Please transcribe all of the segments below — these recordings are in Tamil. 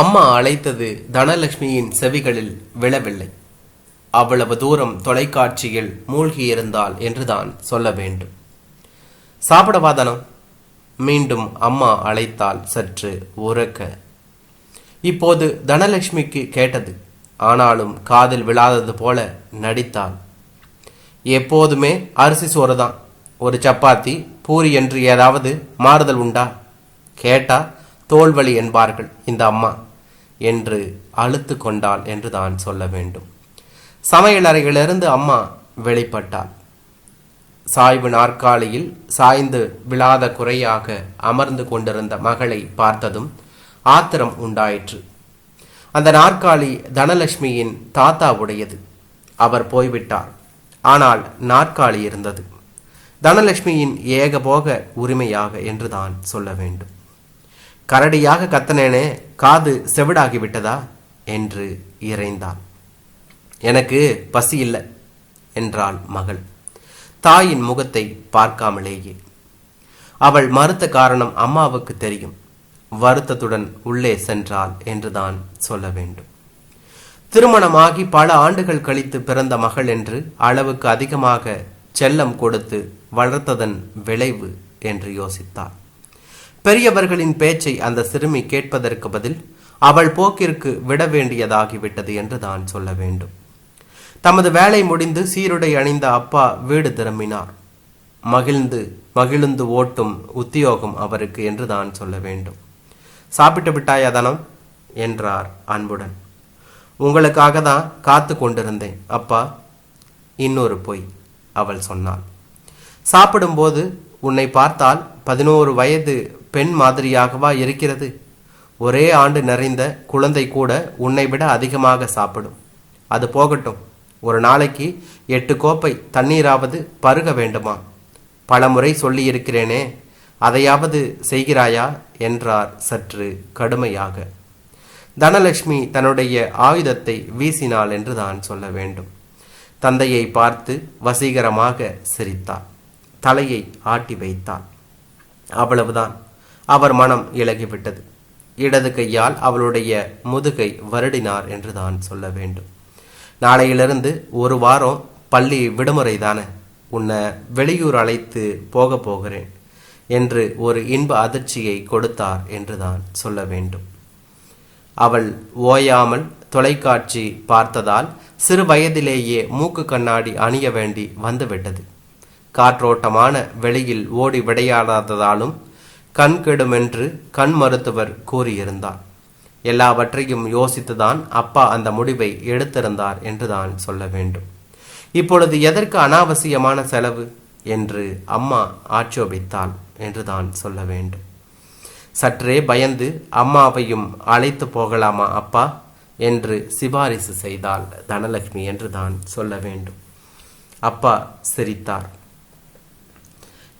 அம்மா அழைத்தது தனலட்சுமியின் செவிகளில் விழவில்லை. அவ்வளவு தூரம் தொலைக்காட்சியில் மூழ்கியிருந்தாள் என்றுதான் சொல்ல வேண்டும். சாப்பிடவா தனம்? மீண்டும் அம்மா அழைத்தால் சற்று உறக்க. இப்போது தனலட்சுமிக்கு கேட்டது. ஆனாலும் காதில் விழாதது போல நடித்தாள். எப்போதுமே அரிசி சோறு தான் ஒரு சப்பாத்தி பூரி என்று ஏதாவது மாறுதல் உண்டா? கேட்டா தோல்வலி என்பார்கள் இந்த அம்மா என்று அழுத்து கொண்டாள் என்று தான் சொல்ல வேண்டும். சமையலறையிலிருந்து அம்மா வெளிப்பட்டாள். சாய்வு நாற்காலியில் சாய்ந்து விழாத குறையாக அமர்ந்து கொண்டிருந்த மகளை பார்த்ததும் ஆத்திரம் உண்டாயிற்று. அந்த நாற்காலி தனலட்சுமியின் தாத்தாவுடையது. அவர் போய்விட்டார். ஆனால் நாற்காலி இருந்தது. தனலட்சுமியின் ஏகபோக உரிமையாக என்றுதான் சொல்ல வேண்டும். கரடியாக கத்தனேனே காது செவிடாகிவிட்டதா? என்று இறைந்தாள் எனக்கு பசி இல்லை என்றாள் மகள். தாயின் முகத்தை பார்க்காமலேயே. அவள் மறுத்த காரணம் அம்மாவுக்கு தெரியும். வருத்தத்துடன் உள்ளே சென்றாள் என்றுதான் சொல்ல வேண்டும். திருமணமாகி பல ஆண்டுகள் கழித்து பிறந்த மகள் என்று அளவுக்கு அதிகமாக செல்லம் கொடுத்து வளர்த்ததன் விளைவு என்று யோசித்தாள். பெரியவர்களின் பேச்சை அந்த சிறுமி கேட்பதற்கு பதில் அவள் போக்கிற்கு விட வேண்டியதாகிவிட்டது என்று தான் சொல்ல வேண்டும். தமது வேலை முடிந்து சீருடை அணிந்த அப்பா வீடு திரும்பினார். மகிழ்ந்து மகிழ்ந்து ஓட்டும் உத்தியோகம் அவருக்கு என்று தான் சொல்ல வேண்டும். சாப்பிட்டு விட்டாயா தனம்? என்றார் அன்புடன். உங்களுக்காக தான் காத்து கொண்டிருந்தேன் அப்பா. இன்னொரு பொய் அவள் சொன்னாள். சாப்பிடும்போது உன்னை பார்த்தால் பதினோரு வயது பெண் மாதிரியாகவா இருக்கிறது? ஒரே ஆண்டு நிறைந்த குழந்தை கூட உன்னை விட அதிகமாக சாப்பிடும். அது போகட்டும். ஒரு நாளைக்கு எட்டு கோப்பை தண்ணீராவது பருக வேண்டுமா? பலமுறை சொல்லியிருக்கிறேனே அதையாவது செய்கிறாயா? என்றார் சற்று கடுமையாக. தனலட்சுமி தன்னுடைய ஆயுதத்தை வீசினாள் என்று தான் சொல்ல வேண்டும். தந்தையை பார்த்து வசீகரமாக சிரித்தாள். தலையை ஆட்டி வைத்தாள். அவ்வளவுதான். அவர் மனம் இலகிவிட்டது. இடது கையால் அவளுடைய முதுகை வருடினார் என்று தான் சொல்ல வேண்டும். நாளையிலிருந்து ஒரு வாரம் பள்ளி விடுமுறை தானே உன்னை வெளியூர் அழைத்து போக போகிறேன் என்று ஒரு இன்ப அதிர்ச்சியை கொடுத்தார் என்றுதான் சொல்ல வேண்டும். அவள் ஓயாமல் தொலைக்காட்சி பார்த்ததால் சிறு வயதிலேயே மூக்கு கண்ணாடி அணிய வேண்டி வந்துவிட்டது. காற்றோட்டமான வெளியில் ஓடி விளையாடாததாலும் கண் கெடுமென்று கண் மருத்துவர் கூறியிருந்தார். எல்லாவற்றையும் யோசித்துதான் அப்பா அந்த முடிவை எடுத்திருந்தார் என்றுதான் சொல்ல வேண்டும். இப்பொழுது எதற்கு அனாவசியமான செலவு? என்று அம்மா ஆட்சேபித்தாள் என்றுதான் சொல்ல வேண்டும். சற்றே பயந்து அம்மாவையும் அழைத்து போகலாமா அப்பா? என்று சிபாரிசு செய்தாள் தனலட்சுமி என்று தான் சொல்ல வேண்டும். அப்பா சிரித்தார்.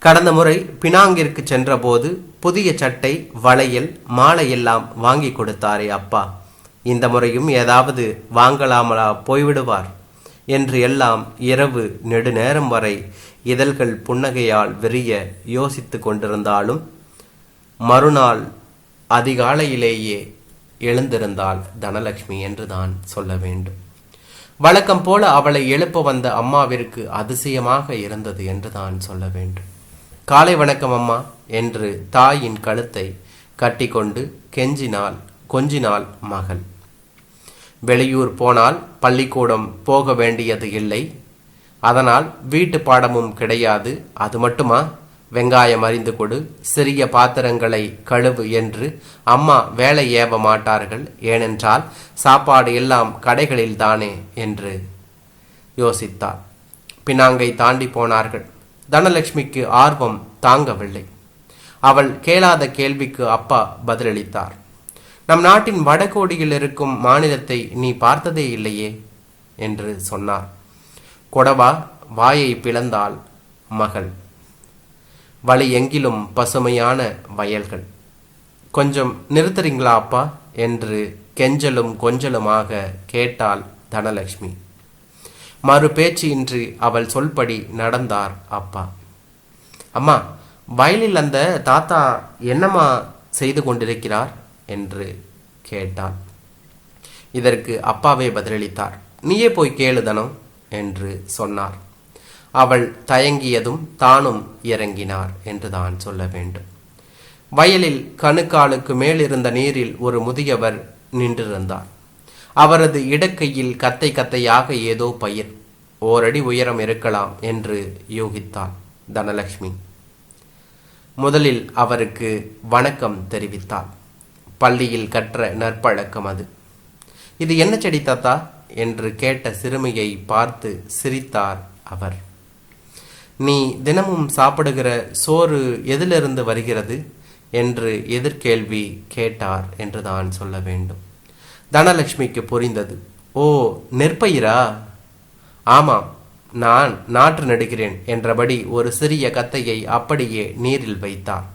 கடந்த முறை பினாங்கிற்கு சென்றபோது புதிய சட்டை வளையல் மாலை எல்லாம் வாங்கி கொடுத்தாரே அப்பா. இந்த முறையும் ஏதாவது வாங்கலாமலா போய்விடுவார்? என்று எல்லாம் இரவு நெடுநேரம் வரை இதழ்கள் புன்னகையால் விரிய யோசித்து கொண்டிருந்தாலும் மறுநாள் அதிகாலையிலேயே எழுந்திருந்தாள் தனலட்சுமி என்று தான் சொல்ல வேண்டும். வழக்கம் போல அவளை எழுப்ப வந்த அம்மாவிற்கு அதிசயமாக இருந்தது என்று தான் சொல்ல வேண்டும். காலை வணக்கம் அம்மா என்று தாயின் கழுத்தை கட்டிக்கொண்டு கெஞ்சினாள் கொஞ்சினாள் மகள். வெளியூர் போனால் பள்ளிக்கூடம் போக வேண்டியது இல்லை. அதனால் வீட்டு பாடமும் கிடையாது. அது மட்டுமா? வெங்காயம் அறிந்து கொடு சிறிய பாத்திரங்களை கழுவு என்று அம்மா வேலை ஏவ மாட்டார்கள். ஏனென்றால் சாப்பாடு எல்லாம் கடைகளில் தானே என்று யோசித்தார் பினாங்கை தாண்டி போனார்கள். தனலட்சுமிக்கு ஆர்வம் தாங்கவில்லை. அவள் கேளாத கேள்விக்கு அப்பா பதிலளித்தார். நம் நாட்டின் வடகோடியில் இருக்கும் மாநிலத்தை நீ பார்த்ததே இல்லையே என்று சொன்னார். கொடவா வாயை பிளந்தாள் மகள். வழி எங்கிலும் பசுமையான வயல்கள். கொஞ்சம் நிறுத்துறீங்களா அப்பா? என்று கெஞ்சலும் கொஞ்சலுமாக கேட்டாள் தனலட்சுமி. மறு பேச்சின்றி அவள் சொல்படி நடந்தார் அப்பா. அம்மா வயலில் அந்த தாத்தா என்னம்மா செய்து கொண்டிருக்கிறார்? என்று கேட்டாள். இதற்கு அப்பாவே பதிலளித்தார். நீயே போய் கேளுதனம் என்று சொன்னார். அவள் தயங்கியதும் தானும் இறங்கினார் என்று தான் சொல்ல வேண்டும். வயலில் கணுக்காலுக்கு மேலிருந்த நீரில் ஒரு முதியவர் நின்றிருந்தார். அவரது இடக்கையில் கத்தை கத்தையாக ஏதோ பயிர் ஓரடி உயரம் இருக்கலாம் என்று யூகித்தாள் தனலட்சுமி முதலில் அவருக்கு வணக்கம் தெரிவித்தாள் பள்ளியில் கற்ற நற்பழக்கம் அது. இது என்ன செடி தாத்தா? என்று கேட்ட சிறுமியை பார்த்து சிரித்தார் அவர். நீ தினமும் சாப்பிடுகிற சோறு எதிலிருந்து வருகிறது? என்று எதிர்கேள்வி கேட்டார் என்று தான் சொல்ல வேண்டும். தனலட்சுமிக்கு புரிந்தது. ஓ நெற்பயிரா? ஆமாம் நான் நாற்று நடுகிறேன் என்றபடி ஒரு சிறிய கத்தையை அப்படியே நீரில் வைத்தார்.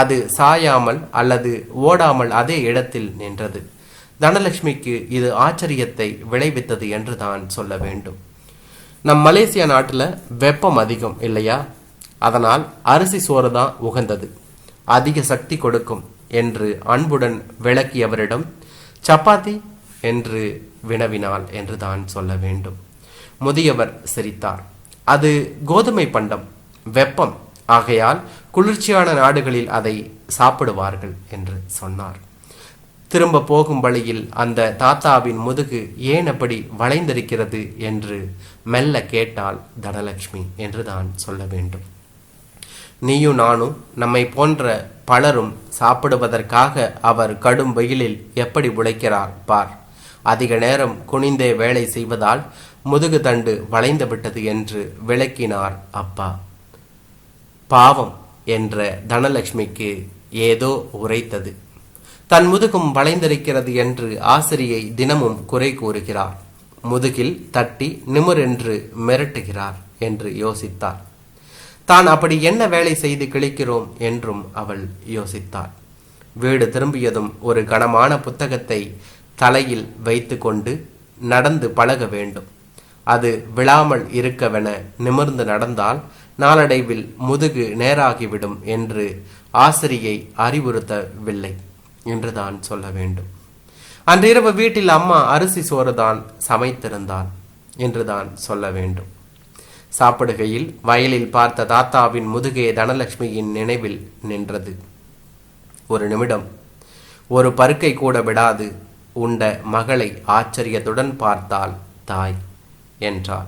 அது சாயாமல் அல்லது ஓடாமல் அதே இடத்தில் நின்றது. தனலட்சுமிக்கு இது ஆச்சரியத்தை விளைவித்தது என்று தான் சொல்ல வேண்டும். நம் மலேசியா நாட்டில் வெப்பம் அதிகம் இல்லையா? அதனால் அரிசி சோறு தான் உகந்தது. அதிக சக்தி கொடுக்கும் என்று அன்புடன் விளக்கியவரிடம் சப்பாத்தி என்று வினவினாள் என்று தான் சொல்ல வேண்டும். முதியவர் சிரித்தார். அது கோதுமை பண்டம் வெப்பம். ஆகையால் குளிர்ச்சியான நாடுகளில் அதை சாப்பிடுவார்கள் என்று சொன்னார். திரும்ப போகும் வழியில் அந்த தாத்தாவின் முதுகு ஏன் அப்படி வளைந்திருக்கிறது என்று மெல்ல கேட்டால் தனலட்சுமி என்று தான் சொல்ல வேண்டும். நீயும் நானும் நம்மை போன்ற பலரும் சாப்பிடுவதற்காக அவர் கடும் வெயிலில் எப்படி உழைக்கிறார் பார். அதிக நேரம் குனிந்தே வேலை செய்வதால் முதுகு தண்டு வளைந்து விட்டது என்று விளக்கினார் அப்பா. பாவம் என்ற தனலட்சுமிக்கு ஏதோ உரைத்தது. தன் முதுகும் வளைந்திருக்கிறது என்று ஆசிரியை தினமும் குறை கூறுகிறார். முதுகில் தட்டி நிமிரென்று மிரட்டுகிறார் என்று யோசித்தார். தான் அப்படி என்ன வேலை செய்து கிழிக்கிறோம் என்றும் அவள் யோசித்தாள். வீடு திரும்பியதும் ஒரு கனமான புத்தகத்தை தலையில் வைத்துக்கொண்டு நடந்து பழக வேண்டும். அது விழாமல் இருக்கவென நிமிர்ந்து நடந்தால் நாளடைவில் முதுகு நேராகிவிடும் என்று ஆசிரியை அறிவுறுத்தவில்லை என்று தான் சொல்ல வேண்டும். அன்றிரவு வீட்டில் அம்மா அரிசி சோறு தான் சமைத்திருந்தாள் என்று தான் சொல்ல வேண்டும். சாப்பிடுகையில் வயலில் பார்த்த தாத்தாவின் முதுகே தனலட்சுமியின் நினைவில் நின்றது. ஒரு நிமிடம். ஒரு பருக்கை கூட விடாது. உண்ட மகளை ஆச்சரியத்துடன் பார்த்தாள் தாய் என்றாள்.